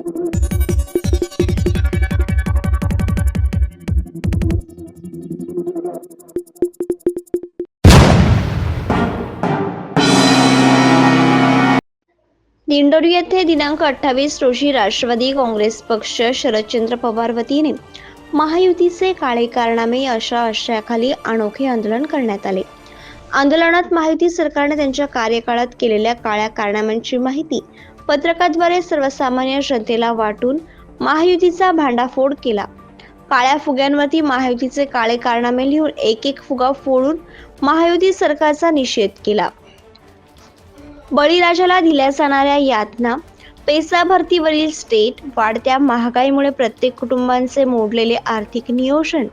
दिंडोरी येथे दिनांक अठ्ठावीस रोजी राष्ट्रवादी काँग्रेस पक्ष शरदचंद्र पवार वतीने महायुतीचे काळे कारनामे अशा आशयाखाली अनोखे आंदोलन करण्यात आले. आंदोलनात महायुती सरकारने त्यांच्या कार्यकाळात केलेल्या काळ्या कारनाम्यांची माहिती पत्रकाद्वारे सर्वसामान्य जनतेला वाटून महायुतीचा भांडाफोड केला. काळ्या फुग्यांवरती महायुतीचे काळे कारनामे लिहून एक एक फुगा फोडून महायुती सरकारचा निषेध केला. बळीराजाला दिल्या जाणाऱ्या यातना पैसा भरतीवरील स्टेट वाढत्या महागाईमुळे प्रत्येक कुटुंबांचे मोडलेले आर्थिक नियोजन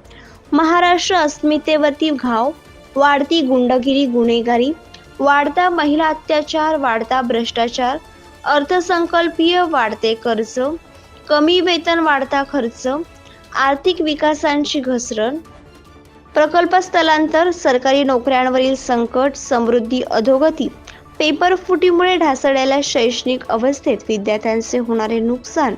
महाराष्ट्र अस्मितेवरती घाव वाढती गुंडगिरी गुन्हेगारी वाढता महिला अत्याचार वाढता भ्रष्टाचार अर्थसंकल्पीय वाढते कर्ज कमी वेतन वाढता खर्च आर्थिक विकासांची घसरण प्रकल्प स्थलांतर सरकारी नोकऱ्यांवरील संकट समृद्धी अधोगती पेपर फुटीमुळे ढासळलेल्या शैक्षणिक अवस्थेत विद्यार्थ्यांचे होणारे नुकसान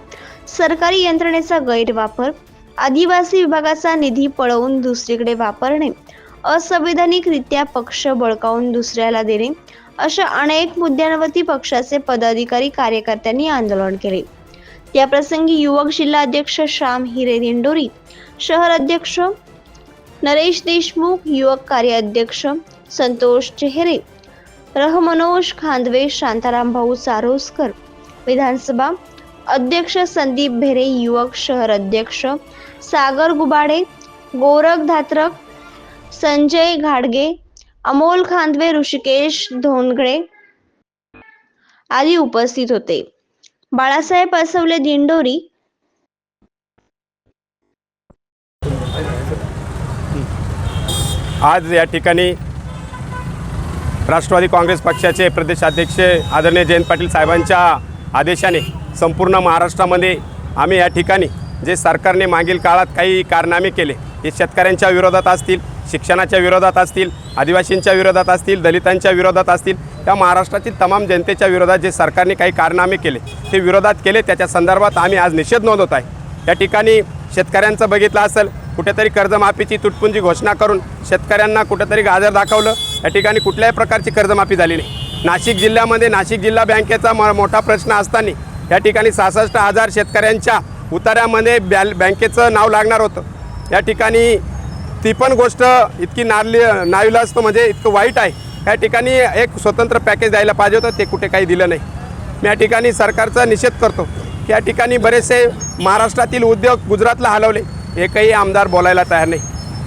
सरकारी यंत्रणेचा गैरवापर आदिवासी विभागाचा निधी पळवून दुसरीकडे वापरणे असंवैधानिकरित्या पक्ष बळकावून दुसऱ्याला देणे अशा अनेक मुद्द्यांवरती पक्षाचे पदाधिकारी कार्यकर्त्यांनी आंदोलन केले. त्याप्रसंगी युवक जिल्हा अध्यक्ष श्याम हिरे दिंडोरी शहर अध्यक्ष नरेश देशमुख युवक कार्याध्यक्ष संतोष चेहरे रहमनोज खांदवे शांताराम भाऊ चारोसकर विधानसभा अध्यक्ष संदीप भेरे युवक शहर अध्यक्ष सागर गुबाडे गोरख धात्रक संजय घाडगे अमोल खांदवे ऋषिकेश धोंडगडे आदी उपस्थित होते. बाळासाहेब असवले दिंडोरी आज या ठिकाणी राष्ट्रवादी काँग्रेस पक्षाचे प्रदेशाध्यक्ष आदरणीय जयंत पाटील साहेबांच्या आदेशाने संपूर्ण महाराष्ट्रामध्ये आम्ही या ठिकाणी जे सरकारने मागील काळात काही कारनामे केले ते शेतकऱ्यांच्या विरोधात असतील शिक्षणाच्या विरोधात असतील आदिवासींच्या विरोधात असतील दलितांच्या विरोधात असतील त्या महाराष्ट्रातील तमाम जनतेच्या विरोधात जे सरकारने काही कारनामे केले ते विरोधात केले त्याच्या संदर्भात आम्ही आज निषेध नोंदवत आहे. त्या ठिकाणी शेतकऱ्यांचं बघितलं असेल कुठेतरी कर्जमाफीची तुटपुंजी घोषणा करून शेतकऱ्यांना कुठेतरी गाजर दाखवलं या ठिकाणी कुठल्याही प्रकारची कर्जमाफी झाली नाही. नाशिक जिल्ह्यामध्ये नाशिक जिल्हा बँकेचा म मोठा प्रश्न असताना या ठिकाणी सहासष्ट हजार शेतकऱ्यांच्या उतार्यामध्ये बॅल बँकेचं नाव लागणार होतं. या ठिकाणी ती पण गोष्ट इतकी नारली नाविलास्त म्हणजे इतकं वाईट आहे. या ठिकाणी एक स्वतंत्र पॅकेज द्यायला पाहिजे होतं ते कुठे काही दिलं नाही. मी या ठिकाणी सरकारचा निषेध करतो. की या ठिकाणी बरेचसे महाराष्ट्रातील उद्योग गुजरातला हलवले. एकही आमदार बोलायला तयार नाही.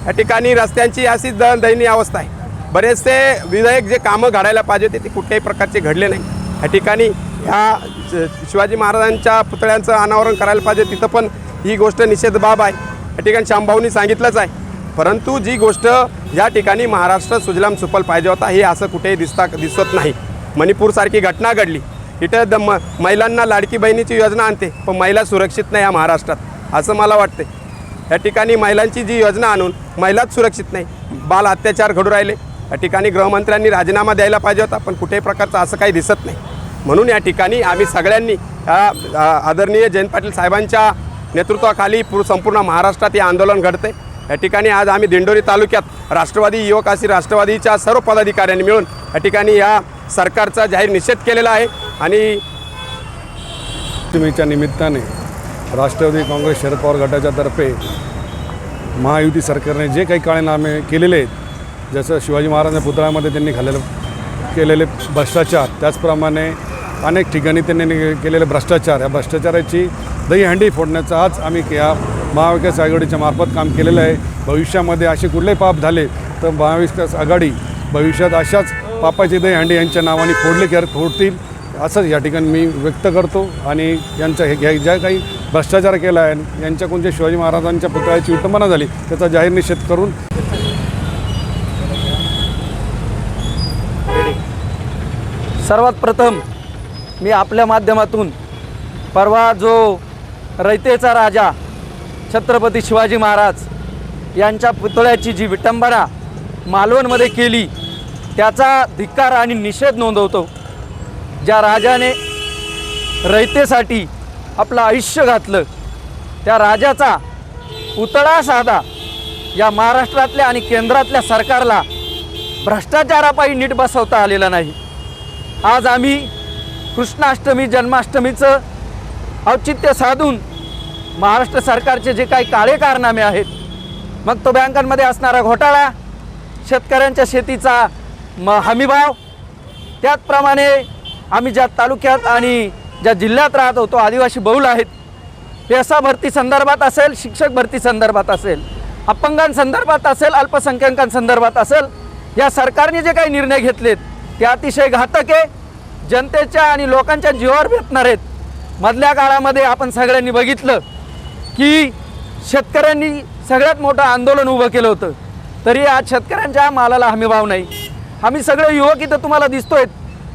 या ठिकाणी रस्त्यांची अशी द दयनीय अवस्था आहे. बरेचसे विधायक जे कामं घडायला पाहिजे होते ते कुठल्याही प्रकारचे घडले नाही. या ठिकाणी ह्या शिवाजी महाराजांच्या पुतळ्यांचं अनावरण करायला पाहिजे तिथं पण ही गोष्ट निषेध बाब आहे. या ठिकाणी शामभाऊनी सांगितलंच आहे. परंतु जी गोष्ट या ठिकाणी महाराष्ट्र सुजलाम सुफल पाहिजे होता हे असं कुठेही दिसता दिसत नाही. मणिपूरसारखी घटना घडली. इथं द म महिलांना लाडकी बहिणीची योजना आणते पण महिला सुरक्षित नाही या महाराष्ट्रात असं मला वाटते या ठिकाणी महिलांची जी योजना आणून महिलाच सुरक्षित नाही. बाल अत्याचार घडू राहिले. या ठिकाणी गृहमंत्र्यांनी राजीनामा द्यायला पाहिजे होता पण कुठेही प्रकारचं असं काही दिसत नाही. म्हणून या ठिकाणी आम्ही सगळ्यांनी आदरणीय जयंत पाटील साहेबांच्या नेतृत्वाखाली पूर संपूर्ण महाराष्ट्रात हे आंदोलन घडते या ठिकाणी आज आम्ही दिंडोरी तालुक्यात राष्ट्रवादी युवक अशी राष्ट्रवादीच्या सर्व पदाधिकाऱ्यांनी मिळून या ठिकाणी या सरकारचा जाहीर निषेध केलेला आहे आणि अष्टमीच्या निमित्ताने राष्ट्रवादी काँग्रेस शरद पवार गटाच्या तर्फे महायुती सरकारने जे काही काळेनामे केलेले आहेत जसं शिवाजी महाराजांच्या पुतळ्यामध्ये त्यांनी खाल्लेलं केलेले भ्रष्टाचार त्याचप्रमाणे अनेक ठिकाणी त्यांनी केलेले भ्रष्टाचार. या भ्रष्टाचाराची दहीहंडी फोडण्याचा आज आम्ही या महाविकास आघाडीच्या मार्फत काम केलेलं आहे. भविष्यामध्ये असे कुठलेही पाप झाले तर महाविकास आघाडी भविष्यात अशाच पापाची दहीहंडी यांच्या नावाने फोडले की फोडतील असंच या ठिकाणी मी व्यक्त करतो. आणि यांचा हे ज्या काही भ्रष्टाचार केला आहे यांच्या कोणत्या शिवाजी महाराजांच्या पुतळ्याची विटंबना झाली त्याचा जाहीर निषेध करून सर्वात प्रथम मी आपल्या माध्यमातून परवा जो रयतेचा राजा छत्रपती शिवाजी महाराज यांच्या पुतळ्याची जी विटंबना मालवणमध्ये केली त्याचा धिक्कार आणि निषेध नोंदवतो. ज्या राजाने रयतेसाठी आपलं आयुष्य घातलं त्या राजाचा पुतळा साधा या महाराष्ट्रातल्या आणि केंद्रातल्या सरकारला भ्रष्टाचारापायी नीट बसवता आलेला नाही. आज आम्ही कृष्णाष्टमी जन्माष्टमीचं औचित्य साधून महाराष्ट्र सरकारचे जे काही काळे कारनामे आहेत मग तो बँकांमध्ये असणारा घोटाळा शेतकऱ्यांच्या शेतीचा म हमीभाव त्याचप्रमाणे आम्ही ज्या तालुक्यात आणि ज्या जिल्ह्यात राहतो तो आदिवासी बहुल आहेत पेसा भरती संदर्भात असेल शिक्षक भरती संदर्भात असेल अपंगांसंदर्भात असेल अल्पसंख्याकांसंदर्भात असेल या सरकारने जे काही निर्णय घेतलेत ते अतिशय घातक आहे. जनतेच्या आणि लोकांच्या जीवावर भेटणार आहेत. मधल्या काळामध्ये आपण सगळ्यांनी बघितलं की शेतकऱ्यांनी सगळ्यात मोठं आंदोलन उभं केलं होतं. तरी आज शेतकऱ्यांच्या मालाला हमीभाव नाही. आम्ही सगळे युवक इथं तुम्हाला दिसतोय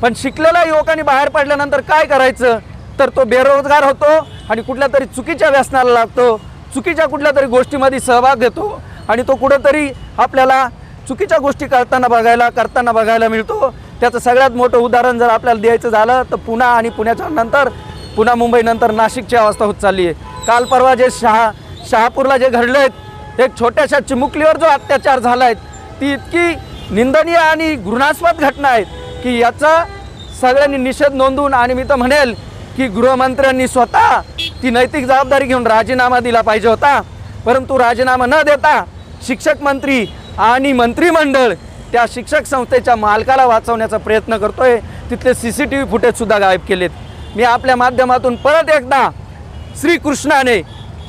पण शिकलेल्या युवकांनी बाहेर पडल्यानंतर काय करायचं? तर तो बेरोजगार होतो आणि कुठल्या तरी चुकीच्या व्यसनाला लागतो चुकीच्या कुठल्या तरी गोष्टीमध्ये सहभाग घेतो आणि तो कुठंतरी आपल्याला चुकीच्या गोष्टी करताना बघायला करताना बघायला मिळतो. त्याचं सगळ्यात मोठं उदाहरण जर आपल्याला द्यायचं झालं तर पुणा आणि पुण्याच्या नंतर पुन्हा मुंबईनंतर नाशिकची अवस्था होत चालली आहे. काल परवा जे शहा शहापूरला जे घडलं आहेत एक छोट्याशा चिमुकलीवर जो अत्याचार झाला आहे ती इतकी निंदनीय आणि घृणास्पद घटना आहेत की याचा सगळ्यांनी निषेध नोंदवून आणि मी तर म्हणेल की गृहमंत्र्यांनी स्वतः ती नैतिक जबाबदारी घेऊन राजीनामा दिला पाहिजे होता. परंतु राजीनामा न देता शिक्षक मंत्री आणि मंत्रिमंडळ त्या शिक्षक संस्थेच्या मालकाला वाचवण्याचा प्रयत्न करतोय. तिथले सी सी टी व्ही फुटेजसुद्धा गायब केलेत. मी आपल्या माध्यमातून परत एकदा श्रीकृष्णाने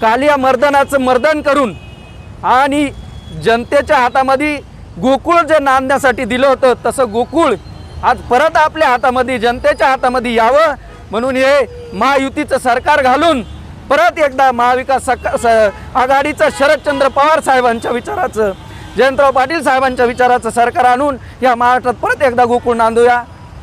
कालिया मर्दनाचं मर्दन करून आणि जनतेच्या हातामध्ये गोकुळ जे नांदण्यासाठी दिलं होतं तसं गोकुळ आज परत आपल्या हातामध्ये जनतेच्या हातामध्ये यावं म्हणून हे महायुतीचं सरकार घालून परत एकदा महाविकास सका स आघाडीचं शरदचंद्र पवार साहेबांच्या विचाराचं जयंतराव पाटील साहेबांच्या विचाराचं सरकार आणून या महाराष्ट्रात परत एकदा गोकुळ नांदूया.